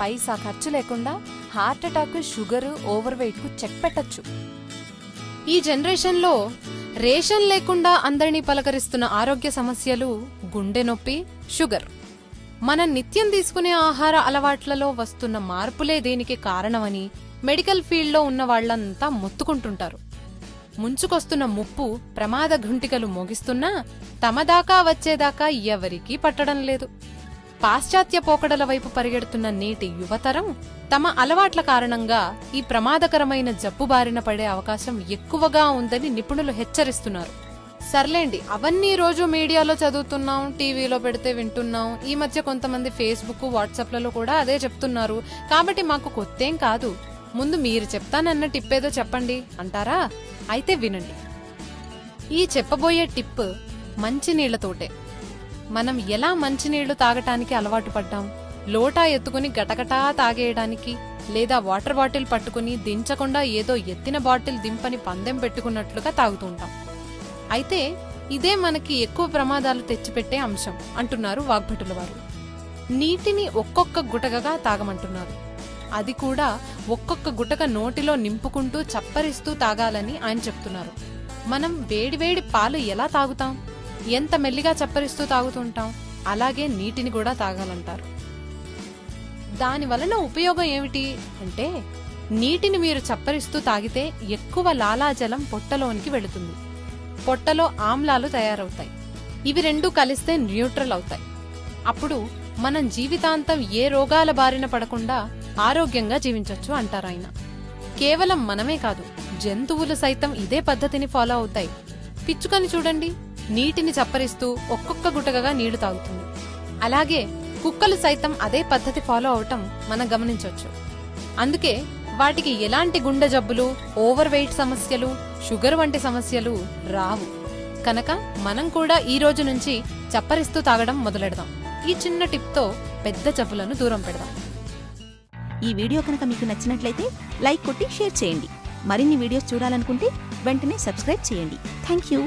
పైసా ఖర్చు లేకుండా heart attack sugar over వెయిట్కు చెక్ పెట్టచ్చు. ఈ జనరేషన్లో రేషన్ లేకుండా అందరినీ పలకరిస్తున్న ఆరోగ్య సమస్యలు గుండె నొప్పి షుగర్. మనం నిత్యం తీసుకునే ఆహార అలవాట్లలో వస్తున్న మార్పులే దీనికి కారణమని మెడికల్ ఫీల్డ్లో ఉన్న వాళ్ళంతా మొత్తుకుంటుంటారు. ముంచుకొస్తున్న ముప్పు ప్రమాద ఘుంటికలు మోగిస్తున్నా తమదాకా వచ్చేదాకా ఎవరికీ పట్టడం లేదు. పాశ్చాత్య పోకడల వైపు పరిగెడుతున్న నేటి యువతరం తమ అలవాట్ల కారణంగా ఈ ప్రమాదకరమైన జబ్బు బారిన పడే అవకాశం ఎక్కువగా ఉందని నిపుణులు హెచ్చరిస్తున్నారు. సర్లేండి అవన్నీ రోజు మీడియాలో చదువుతున్నాం టీవీలో పెడితే వింటున్నాం ఈ మధ్య కొంతమంది ఫేస్బుక్ వాట్సాప్లలో కూడా అదే చెప్తున్నారు. కాబట్టి మాకు కొత్తేం కాదు. ముందు మీరు చెప్తానన్న టిప్ ఏదో చెప్పండి అంటారా? అయితే వినండి. ఈ చెప్పబోయే టిప్ మంచినీళ్ళతోటే మనం ఎలా మంచినీళ్ళు తాగటానికి అలవాటు పడ్డాం? లోటా ఎత్తుకుని గటగటా తాగేయడానికి లేదా వాటర్ బాటిల్ పట్టుకుని దించకుండా ఏదో ఎత్తిన బాటిల్ దింపని పందెం పెట్టుకున్నట్లుగా తాగుతుంటాం. అయితే ఇదే మనకి ఎక్కువ ప్రమాదాలు తెచ్చిపెట్టే అంశం అంటున్నారు వాగ్భటుల వారు. నీటిని ఒక్కొక్క గుటకగా తాగమంటున్నారు. అది కూడా ఒక్కొక్క గుటక నోటిలో నింపుకుంటూ చప్పరిస్తూ తాగాలని ఆయన చెప్తున్నారు. మనం వేడివేడి పాలు ఎలా తాగుతాం? ఎంత మెల్లిగా చప్పరిస్తూ తాగుతుంటాం అలాగే నీటిని కూడా తాగాలంటారు. దాని వలన ఉపయోగం ఏమిటి అంటే నీటిని మీరు చప్పరిస్తూ తాగితే ఎక్కువ లాలాజలం పొట్టలోనికి వెళుతుంది. పొట్టలో ఆమ్లాలు తయారవుతాయి. ఇవి రెండు కలిస్తే న్యూట్రల్ అవుతాయి. అప్పుడు మనం జీవితాంతం ఏ రోగాల బారిన పడకుండా ఆరోగ్యంగా జీవించొచ్చు అంటారు ఆయన. కేవలం మనమే కాదు జంతువులు సైతం ఇదే పద్ధతిని ఫాలో అవుతాయి. పిచ్చుకని చూడండి. నీటిని చప్పరిస్తూ ఒక్కొక్క గుటకగా నీళ్ళు తాగుతుంది. అలాగే కుక్కలు సైతం అదే పద్ధతి ఫాలో అవటం మనం గమనించవచ్చు. అందుకే వాటికి ఎలాంటి గుండె జబ్బులు ఓవర్ వెయిట్ సమస్యలు షుగర్ వంటి సమస్యలు రావు. కనుక మనం కూడా ఈ రోజు నుంచి చప్పరిస్తూ తాగడం మొదలెడదాం. ఈ చిన్న టిప్తో పెద్ద జబ్బులను దూరం పెడదాం. ఈ వీడియో కనుక మీకు నచ్చినట్లయితే లైక్ కొట్టి షేర్ చేయండి. మరిన్ని వీడియోస్ చూడాలనుకుంటే వెంటనే సబ్స్క్రైబ్ చేయండి. Thank you